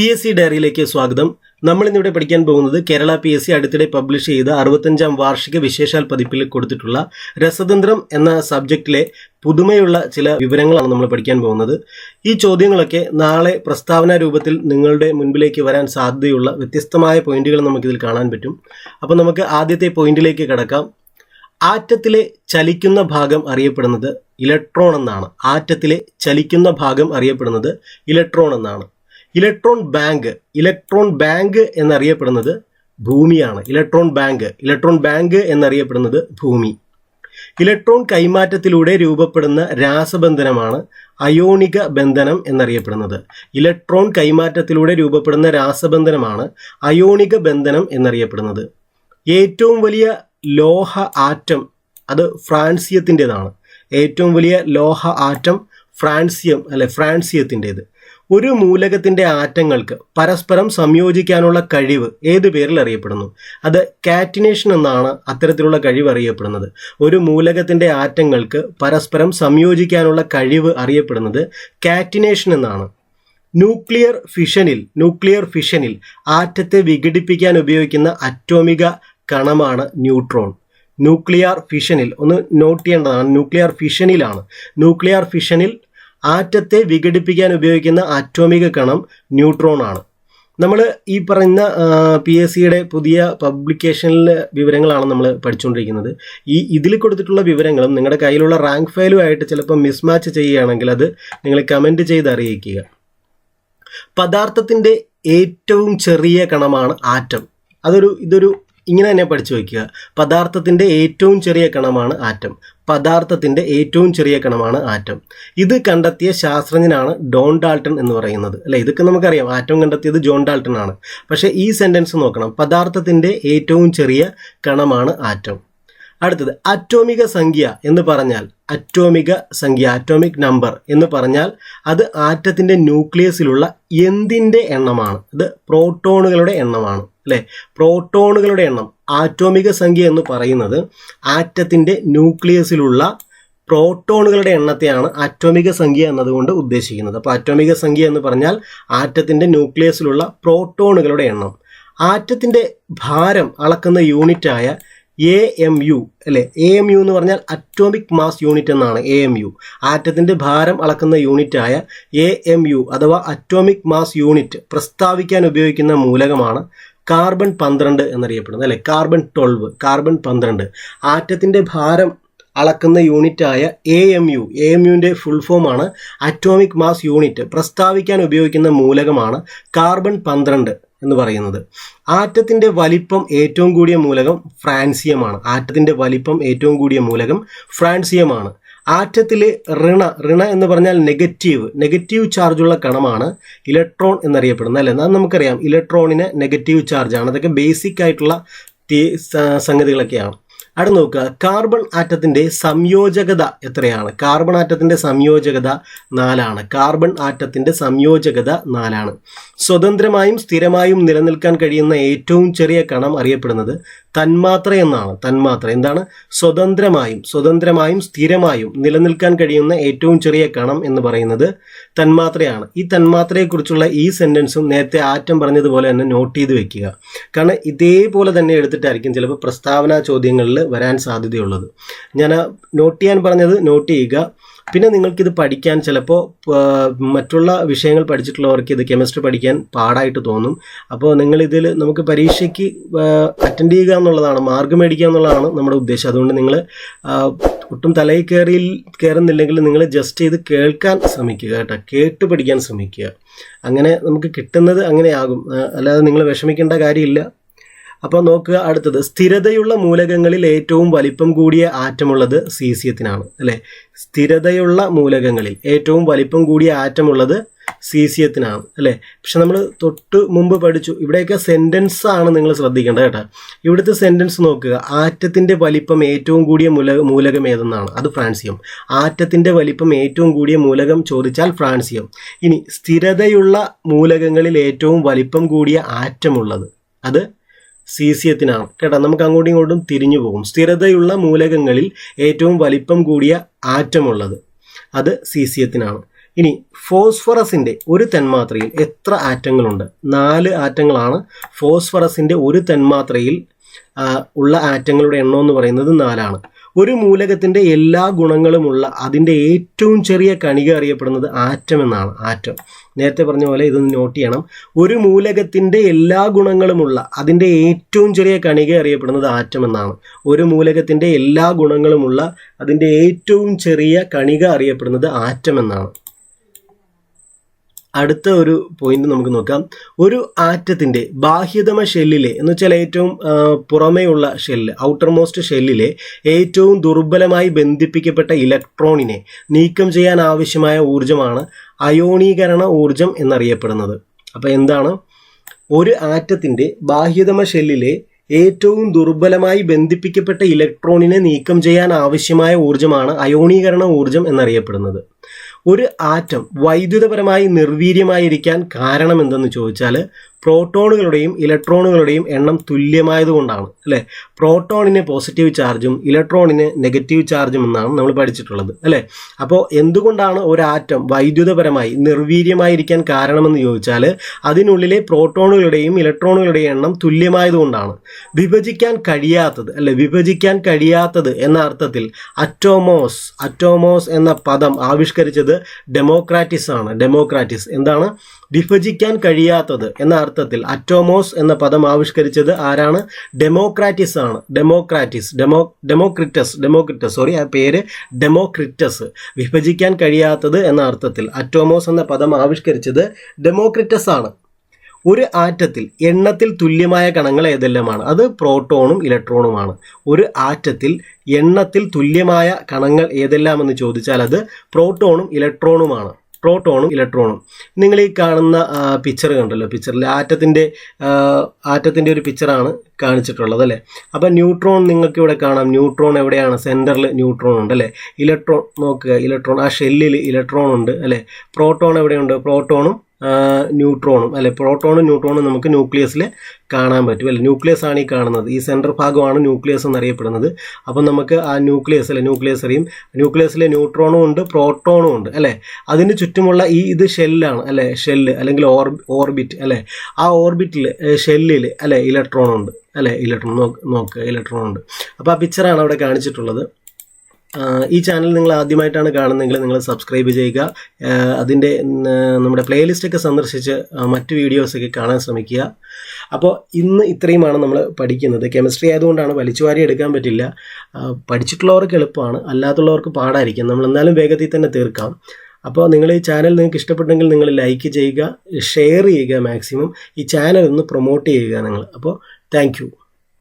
P S C ഡയറിയിലേക്ക് സ്വാഗതം. നമ്മൾ ഇന്നിവിടെ പഠിക്കാൻ പോകുന്നത് കേരള പി എസ് സി അടുത്തിടെ പബ്ലിഷ് ചെയ്ത അറുപത്തഞ്ചാം വാർഷിക വിശേഷാൽ പതിപ്പിൽ കൊടുത്തിട്ടുള്ള രസതന്ത്രം എന്ന സബ്ജക്റ്റിലെ പുതുമയുള്ള ചില വിവരങ്ങളാണ് നമ്മൾ പഠിക്കാൻ പോകുന്നത്. ഈ ചോദ്യങ്ങളൊക്കെ നാളെ പ്രസ്താവന രൂപത്തിൽ നിങ്ങളുടെ മുൻപിലേക്ക് വരാൻ സാധ്യതയുള്ള വ്യത്യസ്തമായ പോയിന്റുകൾ നമുക്കിതിൽ കാണാൻ പറ്റും. അപ്പോൾ നമുക്ക് ആദ്യത്തെ പോയിന്റിലേക്ക് കടക്കാം. ആറ്റത്തിലെ ചലിക്കുന്ന ഭാഗം അറിയപ്പെടുന്നത് ഇലക്ട്രോൺ എന്നാണ്. ആറ്റത്തിലെ ചലിക്കുന്ന ഭാഗം അറിയപ്പെടുന്നത് ഇലക്ട്രോൺ എന്നാണ്. ഇലക്ട്രോൺ ബാങ്ക് ഇലക്ട്രോൺ ബാങ്ക് എന്നറിയപ്പെടുന്നത് ഭൂമിയാണ്. ഇലക്ട്രോൺ ബാങ്ക് ഇലക്ട്രോൺ ബാങ്ക് എന്നറിയപ്പെടുന്നത് ഭൂമി. ഇലക്ട്രോൺ കൈമാറ്റത്തിലൂടെ രൂപപ്പെടുന്ന രാസബന്ധനമാണ് അയോണിക ബന്ധനം എന്നറിയപ്പെടുന്നത്. ഇലക്ട്രോൺ കൈമാറ്റത്തിലൂടെ രൂപപ്പെടുന്ന രാസബന്ധനമാണ് അയോണിക ബന്ധനം എന്നറിയപ്പെടുന്നത്. ഏറ്റവും വലിയ ലോഹ ആറ്റം അത് ഫ്രാൻസിയത്തിന്റെതാണ്. ഏറ്റവും വലിയ ലോഹ ആറ്റം ഫ്രാൻസിയം അല്ലെ ഫ്രാൻസിയത്തിന്റെത്. ഒരു മൂലകത്തിന്റെ ആറ്റങ്ങൾക്ക് പരസ്പരം സംയോജിക്കാനുള്ള കഴിവ് ഏത് പേരിൽ അറിയപ്പെടുന്നു? അത് കാറ്റിനേഷൻ എന്നാണ് അത്തരത്തിലുള്ള കഴിവ് അറിയപ്പെടുന്നത്. ഒരു മൂലകത്തിന്റെ ആറ്റങ്ങൾക്ക് പരസ്പരം സംയോജിക്കാനുള്ള കഴിവ് അറിയപ്പെടുന്നത് കാറ്റിനേഷൻ എന്നാണ്. ന്യൂക്ലിയർ ഫിഷനിൽ ന്യൂക്ലിയർ ഫിഷനിൽ ആറ്റത്തെ വിഘടിപ്പിക്കാൻ ഉപയോഗിക്കുന്ന അറ്റോമിക കണമാണ് ന്യൂട്രോൺ. ന്യൂക്ലിയർ ഫിഷനിൽ ഒന്ന് നോട്ട് ചെയ്യേണ്ടതാണ് ന്യൂക്ലിയർ ഫിഷനിലാണ്. ന്യൂക്ലിയർ ഫിഷനിൽ ആറ്റത്തെ വിഘടിപ്പിക്കാൻ ഉപയോഗിക്കുന്ന അറ്റോമിക കണം ന്യൂട്രോൺ ആണ്. നമ്മൾ ഈ പറയുന്ന പി എസ് സിയുടെ പുതിയ പബ്ലിക്കേഷനിലെ വിവരങ്ങളാണ് നമ്മൾ പഠിച്ചുകൊണ്ടിരിക്കുന്നത്. ഈ ഇതിൽ കൊടുത്തിട്ടുള്ള വിവരങ്ങളും നിങ്ങളുടെ കയ്യിലുള്ള റാങ്ക് ഫയലുമായിട്ട് ചിലപ്പോൾ മിസ്മാച്ച് ചെയ്യുകയാണെങ്കിൽ അത് നിങ്ങൾ കമന്റ് ചെയ്ത് അറിയിക്കുക. പദാർത്ഥത്തിന്റെ ഏറ്റവും ചെറിയ കണമാണ് ആറ്റം. അതൊരു ഇതൊരു ഇങ്ങനെ തന്നെ പഠിച്ചു വയ്ക്കുക പദാർത്ഥത്തിന്റെ ഏറ്റവും ചെറിയ കണമാണ് ആറ്റം. പദാർത്ഥത്തിന്റെ ഏറ്റവും ചെറിയ കണമാണ് ആറ്റം. ഇത് കണ്ടെത്തിയ ശാസ്ത്രജ്ഞനാണ് ഡോൺ ഡാൾട്ടൺ എന്ന് പറയുന്നത്. അല്ലെ? ഇതൊക്കെ നമുക്കറിയാം. ആറ്റം കണ്ടെത്തിയത് ജോൺ ഡാൾട്ടൺ ആണ്. പക്ഷേ ഈ സെന്റൻസ് നോക്കണം. പദാർത്ഥത്തിന്റെ ഏറ്റവും ചെറിയ കണമാണ് ആറ്റം. അടുത്തത് അറ്റോമിക സംഖ്യ എന്ന് പറഞ്ഞാൽ അറ്റോമിക സംഖ്യ അറ്റോമിക് നമ്പർ എന്ന് പറഞ്ഞാൽ അത് ആറ്റത്തിന്റെ ന്യൂക്ലിയസിലുള്ള എന്തിന്റെ എണ്ണമാണ്. അത് പ്രോട്ടോണുകളുടെ എണ്ണമാണ് അല്ലേ? പ്രോട്ടോണുകളുടെ എണ്ണം ആറ്റോമിക സംഖ്യ എന്ന് പറയുന്നത് ആറ്റത്തിന്റെ ന്യൂക്ലിയസിലുള്ള പ്രോട്ടോണുകളുടെ എണ്ണത്തെയാണ് ആറ്റോമിക സംഖ്യ എന്നതുകൊണ്ട് ഉദ്ദേശിക്കുന്നത്. അപ്പോൾ ആറ്റോമിക സംഖ്യ എന്ന് പറഞ്ഞാൽ ആറ്റത്തിന്റെ ന്യൂക്ലിയസിലുള്ള പ്രോട്ടോണുകളുടെ എണ്ണം. ആറ്റത്തിന്റെ ഭാരം അളക്കുന്ന യൂണിറ്റായ എ എം യു അല്ലേ? എ എം യു എന്ന് പറഞ്ഞാൽ അറ്റോമിക് മാസ് യൂണിറ്റ് എന്നാണ് എ എം യു ആറ്റത്തിന്റെ ഭാരം അളക്കുന്ന യൂണിറ്റായ എ എം യു അഥവാ അറ്റോമിക് മാസ് യൂണിറ്റ് പ്രസ്താവിക്കാൻ ഉപയോഗിക്കുന്ന മൂലകമാണ് കാർബൺ പന്ത്രണ്ട് എന്നറിയപ്പെടുന്നത് അല്ലെ? കാർബൺ ട്വൽവ് കാർബൺ പന്ത്രണ്ട്. ആറ്റത്തിന്റെ ഭാരം അളക്കുന്ന യൂണിറ്റായ A M U A M യുവിന്റെ full ഫോമാണ് അറ്റോമിക് മാസ് യൂണിറ്റ് പ്രസ്താവിക്കാൻ ഉപയോഗിക്കുന്ന മൂലകമാണ് കാർബൺ പന്ത്രണ്ട്. എന്ന് പറയുന്നത്. ആറ്റത്തിന്റെ വലിപ്പം ഏറ്റവും കൂടിയ മൂലകം ഫ്രാൻസിയമാണ്. ആറ്റത്തിന്റെ വലിപ്പം ഏറ്റവും കൂടിയ മൂലകം ഫ്രാൻസിയമാണ്. ആറ്റത്തിലെ ഋണ ഋണ എന്ന് പറഞ്ഞാൽ നെഗറ്റീവ് നെഗറ്റീവ് ചാർജുള്ള കണമാണ് ഇലക്ട്രോൺ എന്നറിയപ്പെടുന്നത് അല്ലേ? അത് നമുക്കറിയാം. ഇലക്ട്രോണിന് നെഗറ്റീവ് ചാർജാണ് അതൊക്കെ ബേസിക് ആയിട്ടുള്ള സംഗതികളൊക്കെയാണ്. അവിടെ നോക്കുക. കാർബൺ ആറ്റത്തിന്റെ സംയോജകത എത്രയാണ്? കാർബൺ ആറ്റത്തിന്റെ സംയോജകത നാലാണ്. കാർബൺ ആറ്റത്തിന്റെ സംയോജകത നാലാണ്. സ്വതന്ത്രമായും സ്ഥിരമായും നിലനിൽക്കാൻ കഴിയുന്ന ഏറ്റവും ചെറിയ കണം അറിയപ്പെടുന്നത് തന്മാത്ര എന്നാണ്. തന്മാത്ര എന്താണ്? സ്വതന്ത്രമായും സ്വതന്ത്രമായും സ്ഥിരമായും നിലനിൽക്കാൻ കഴിയുന്ന ഏറ്റവും ചെറിയ കണം എന്ന് പറയുന്നത് തന്മാത്രയാണ്. ഈ തന്മാത്രയെക്കുറിച്ചുള്ള ഈ സെന്റൻസും നേരത്തെ ആറ്റം പറഞ്ഞതുപോലെ തന്നെ നോട്ട് ചെയ്ത് വെക്കുക. കാരണം ഇതേപോലെ തന്നെ എടുത്തിട്ടായിരിക്കും ചിലപ്പോൾ പ്രസ്താവന ചോദ്യങ്ങളിൽ വരാൻ സാധ്യതയുള്ളത്. ഞാൻ നോട്ട് ചെയ്യാൻ പറഞ്ഞത് നോട്ട് ചെയ്യുക. പിന്നെ നിങ്ങൾക്കിത് പഠിക്കാൻ ചിലപ്പോൾ മറ്റുള്ള വിഷയങ്ങൾ പഠിച്ചിട്ടുള്ളവർക്ക് ഇത് കെമിസ്ട്രി പഠിക്കാൻ പാടായിട്ട് തോന്നും. അപ്പോൾ നിങ്ങളിതിൽ നമുക്ക് പരീക്ഷയ്ക്ക് അറ്റൻഡ് ചെയ്യുക എന്നുള്ളതാണ് മാർഗം മേടിക്കുക എന്നുള്ളതാണ് നമ്മുടെ ഉദ്ദേശം. അതുകൊണ്ട് നിങ്ങൾ ഒട്ടും തലയിൽ കയറി കയറുന്നില്ലെങ്കിൽ നിങ്ങൾ ജസ്റ്റ് ചെയ്ത് കേൾക്കാൻ ശ്രമിക്കുക കേട്ടോ. കേട്ട് പഠിക്കാൻ ശ്രമിക്കുക. അങ്ങനെ നമുക്ക് കിട്ടുന്നത് അങ്ങനെയാകും. അല്ലാതെ നിങ്ങൾ വിഷമിക്കേണ്ട കാര്യമില്ല. അപ്പോൾ നോക്കുക അടുത്തത്. സ്ഥിരതയുള്ള മൂലകങ്ങളിൽ ഏറ്റവും വലിപ്പം കൂടിയ ആറ്റമുള്ളത് സീസിയത്തിനാണ് അല്ലേ? സ്ഥിരതയുള്ള മൂലകങ്ങളിൽ ഏറ്റവും വലിപ്പം കൂടിയ ആറ്റമുള്ളത് സീസിയത്തിനാണ് അല്ലേ? പക്ഷെ നമ്മൾ തൊട്ട് മുമ്പ് പഠിച്ചു ഇവിടെയൊക്കെ സെന്റൻസ് ആണ് നിങ്ങൾ ശ്രദ്ധിക്കേണ്ടത് കേട്ടോ. ഇവിടുത്തെ സെന്റൻസ് നോക്കുക. ആറ്റത്തിന്റെ വലിപ്പം ഏറ്റവും കൂടിയ മൂല മൂലകം ഏതെന്നാണ്? അത് ഫ്രാൻസിയം. ആറ്റത്തിന്റെ വലിപ്പം ഏറ്റവും കൂടിയ മൂലകം ചോദിച്ചാൽ ഫ്രാൻസിയം. ഇനി സ്ഥിരതയുള്ള മൂലകങ്ങളിൽ ഏറ്റവും വലിപ്പം കൂടിയ ആറ്റമുള്ളത് അത് സീസിയത്തിനാണ്. കേട്ടോ നമുക്ക് അങ്ങോട്ടും ഇങ്ങോട്ടും തിരിഞ്ഞു പോകും. സ്ഥിരതയുള്ള മൂലകങ്ങളിൽ ഏറ്റവും വലിപ്പം കൂടിയ ആറ്റമുള്ളത് അത് സീസിയത്തിനാണ്. ഇനി ഫോസ്ഫറസിന്റെ ഒരു തന്മാത്രയിൽ എത്ര ആറ്റങ്ങളുണ്ട്? നാല് ആറ്റങ്ങളാണ്. ഫോസ്ഫറസിന്റെ ഒരു തന്മാത്രയിൽ ഉള്ള ആറ്റങ്ങളുടെ എണ്ണം എന്ന് പറയുന്നത് നാലാണ്. ഒരു മൂലകത്തിന്റെ എല്ലാ ഗുണങ്ങളുമുള്ള അതിന്റെ ഏറ്റവും ചെറിയ കണിക അറിയപ്പെടുന്നത് ആറ്റം എന്നാണ്. ആറ്റം. നേരത്തെ പറഞ്ഞ പോലെ ഇതൊന്ന് നോട്ട് ചെയ്യണം. ഒരു മൂലകത്തിന്റെ എല്ലാ ഗുണങ്ങളുമുള്ള അതിന്റെ ഏറ്റവും ചെറിയ കണിക അറിയപ്പെടുന്നത് ആറ്റം എന്നാണ്. ഒരു മൂലകത്തിന്റെ എല്ലാ ഗുണങ്ങളുമുള്ള അതിന്റെ ഏറ്റവും ചെറിയ കണിക അറിയപ്പെടുന്നത് ആറ്റം എന്നാണ്. അടുത്ത ഒരു പോയിന്റ് നമുക്ക് നോക്കാം. ഒരു ആറ്റത്തിന്റെ ബാഹ്യതമ ഷെല്ലിലെ എന്ന് വെച്ചാൽ ഏറ്റവും പുറമേയുള്ള ഷെല്ല് ഔട്ടർ മോസ്റ്റ് ഷെല്ലിലെ ഏറ്റവും ദുർബലമായി ബന്ധിപ്പിക്കപ്പെട്ട ഇലക്ട്രോണിനെ നീക്കം ചെയ്യാൻ ആവശ്യമായ ഊർജമാണ് അയോണീകരണ ഊർജം എന്നറിയപ്പെടുന്നത്. അപ്പോൾ എന്താണ്? ഒരു ആറ്റത്തിന്റെ ബാഹ്യതമ ഷെല്ലിലെ ഏറ്റവും ദുർബലമായി ബന്ധിപ്പിക്കപ്പെട്ട ഇലക്ട്രോണിനെ നീക്കം ചെയ്യാൻ ആവശ്യമായ ഊർജമാണ് അയോണീകരണ ഊർജം എന്നറിയപ്പെടുന്നത്. ഒരു ആറ്റം വൈദ്യുതപരമായി നിർവീര്യമായിരിക്കാൻ കാരണം എന്തെന്ന് ചോദിച്ചാൽ പ്രോട്ടോണുകളുടെയും ഇലക്ട്രോണുകളുടെയും എണ്ണം തുല്യമായതുകൊണ്ടാണ് അല്ലേ? പ്രോട്ടോണിന് പോസിറ്റീവ് ചാർജും ഇലക്ട്രോണിന് നെഗറ്റീവ് ചാർജും എന്നാണ് നമ്മൾ പഠിച്ചിട്ടുള്ളത് അല്ലേ? അപ്പോൾ എന്തുകൊണ്ടാണ് ഒരു ആറ്റം വൈദ്യുതപരമായി നിർവീര്യമായിരിക്കാൻ കാരണമെന്ന് ചോദിച്ചാൽ അതിനുള്ളിലെ പ്രോട്ടോണുകളുടെയും ഇലക്ട്രോണുകളുടെയും എണ്ണം തുല്യമായതുകൊണ്ടാണ്. വിഭജിക്കാൻ കഴിയാത്തത് അല്ലെ? വിഭജിക്കാൻ കഴിയാത്തത് എന്ന അർത്ഥത്തിൽ അറ്റോമോസ് അറ്റോമോസ് എന്ന പദം ആവിഷ്കരിച്ചത് ഡെമോക്രാറ്റിസ് ആണ് ഡെമോക്രാറ്റിസ്. എന്താണ്? വിഭജിക്കാൻ കഴിയാത്തത് എന്ന അർത്ഥത്തിൽ അറ്റോമോസ് എന്ന പദം ആവിഷ്കരിച്ചത് ആരാണ്? ഡെമോക്രാറ്റിസ് ആണ്. Democritus Demo Democritus Democritus sorry ആ പേര് ഡെമോക്രിറ്റസ്. വിഭജിക്കാൻ കഴിയാത്തത് എന്ന അർത്ഥത്തിൽ അറ്റോമോസ് എന്ന പദം ആവിഷ്കരിച്ചത് ഡെമോക്രിറ്റസ് ആണ്. ഒരു ആറ്റത്തിൽ എണ്ണത്തിൽ തുല്യമായ കണങ്ങൾ ഏതെല്ലാമാണ്? അത് പ്രോട്ടോണും ഇലക്ട്രോണുമാണ്. ഒരു ആറ്റത്തിൽ എണ്ണത്തിൽ തുല്യമായ കണങ്ങൾ ഏതെല്ലാമെന്ന് ചോദിച്ചാൽ അത് പ്രോട്ടോണും ഇലക്ട്രോണുമാണ്. പ്രോട്ടോണും ഇലക്ട്രോണും. നിങ്ങൾ ഈ കാണുന്ന പിക്ചർ കണ്ടല്ലോ. പിക്ചറിൽ ആറ്റത്തിന്റെ ആറ്റത്തിന്റെ ഒരു പിക്ചറാണ് കാണിച്ചിട്ടുള്ളത് അല്ലേ? അപ്പോൾ ന്യൂട്രോൺ നിങ്ങൾക്ക് ഇവിടെ കാണാം. ന്യൂട്രോൺ എവിടെയാണ്? സെന്ററിൽ ന്യൂട്രോൺ ഉണ്ട് അല്ലേ? ഇലക്ട്രോൺ നോക്കുക. ഇലക്ട്രോൺ ആ ഷെല്ലിൽ ഇലക്ട്രോൺ ഉണ്ട് അല്ലേ? പ്രോട്ടോൺ എവിടെയുണ്ട്? പ്രോട്ടോണും ന്യൂട്രോണും അല്ലെ പ്രോട്ടോണും ന്യൂട്രോണും നമുക്ക് ന്യൂക്ലിയസിൽ കാണാൻ പറ്റും. അല്ലെ ന്യൂക്ലിയസ് ആണ് ഈ കാണുന്നത്. ഈ സെൻട്രൽ ഭാഗമാണ് ന്യൂക്ലിയസ് എന്നറിയപ്പെടുന്നത്. അപ്പം നമുക്ക് ആ ന്യൂക്ലിയസ് അല്ലെ ന്യൂക്ലിയസ് അറിയും. ന്യൂക്ലിയസിലെ ന്യൂട്രോണും ഉണ്ട് പ്രോട്ടോണും ഉണ്ട് അല്ലേ? അതിന് ചുറ്റുമുള്ള ഈ ഇത് ഷെല്ലാണ് അല്ലെ? ഷെല്ല് അല്ലെങ്കിൽ ഓർബിറ്റ് അല്ലെ? ആ ഓർബിറ്റിൽ ഷെല്ലിൽ അല്ലെ ഇലക്ട്രോണുണ്ട്. അല്ലെ ഇലക്ട്രോൺ നോക്കുക ഇലക്ട്രോൺ ഉണ്ട് അപ്പോൾ ആ പിക്ചറാണ് അവിടെ കാണിച്ചിട്ടുള്ളത്. ഈ ചാനൽ നിങ്ങൾ ആദ്യമായിട്ടാണ് കാണുന്നതെങ്കിൽ നിങ്ങൾ സബ്സ്ക്രൈബ് ചെയ്യുക. അതിന്റെ നമ്മുടെ പ്ലേലിസ്റ്റൊക്കെ സന്ദർശിച്ച് മറ്റു വീഡിയോസൊക്കെ കാണാൻ ശ്രമിക്കുക. അപ്പോൾ ഇന്ന് ഇത്രയുമാണ് നമ്മൾ പഠിക്കുന്നത്. കെമിസ്ട്രി ആയതുകൊണ്ടാണ് വലിച്ചുവാരി എടുക്കാൻ പറ്റില്ല. പഠിച്ചിട്ടുള്ളവർക്ക് എളുപ്പമാണ്. അല്ലാത്തുള്ളവർക്ക് പാടായിരിക്കും. നമ്മൾ എന്നാലും വേഗത്തിൽ തന്നെ തീർക്കാം. അപ്പോൾ നിങ്ങൾ ഈ ചാനൽ നിങ്ങൾക്ക് ഇഷ്ടപ്പെട്ടെങ്കിൽ നിങ്ങൾ ലൈക്ക് ചെയ്യുക ഷെയർ ചെയ്യുക മാക്സിമം ഈ ചാനൽ ഒന്ന് പ്രൊമോട്ട് ചെയ്യുക നിങ്ങൾ. അപ്പോൾ താങ്ക്